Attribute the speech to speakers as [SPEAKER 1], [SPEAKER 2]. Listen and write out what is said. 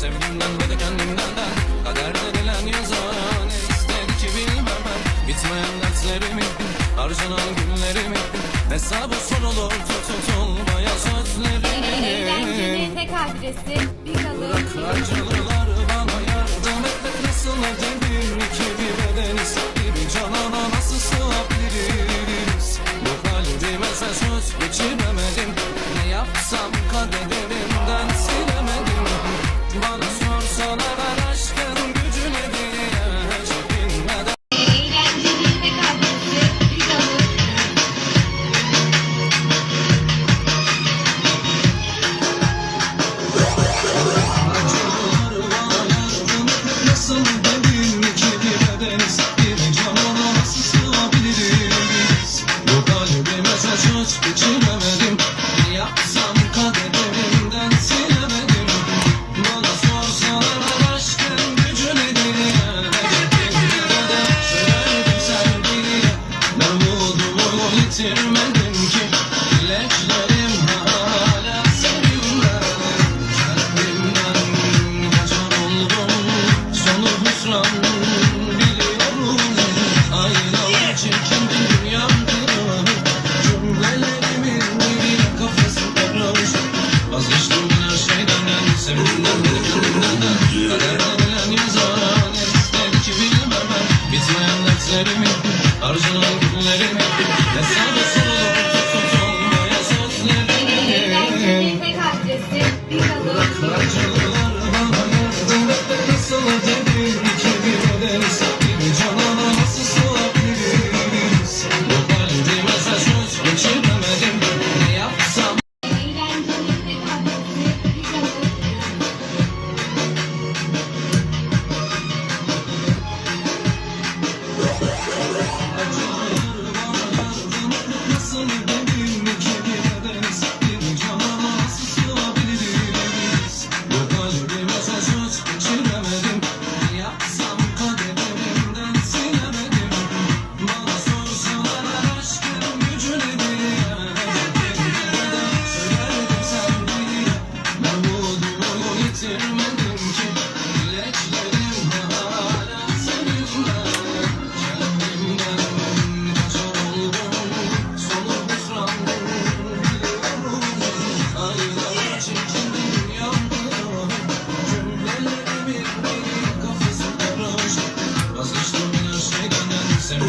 [SPEAKER 1] Sevdiğimden ve de kendimden de Kader denilen yazan istedi ki bilmem ben. Bitmeyen dertlerimi Harcanan günlerimi Hesabı sorulur tutulmaya sözlerimin
[SPEAKER 2] Eğlencenin tek adresi bir kalın.
[SPEAKER 1] Acılılar bana yardım etmek nasıl edebilir ki bir bedeniz Bir canana nasıl sığabiliriz? Bu kalbime sen söz geçiremedim. Ne yapsam kaderimden Vazgeçtim ben her şeyden yani Sevdiğimden beri kendimden de Kader denilen yazan istedi ki bilmem ben Bitmeyen dertlerimi Harcanan günlerimi Hesabı sorulup tutulmaya sözlerimi
[SPEAKER 2] Eğlencenin tek adresi bir kalın.
[SPEAKER 1] Sen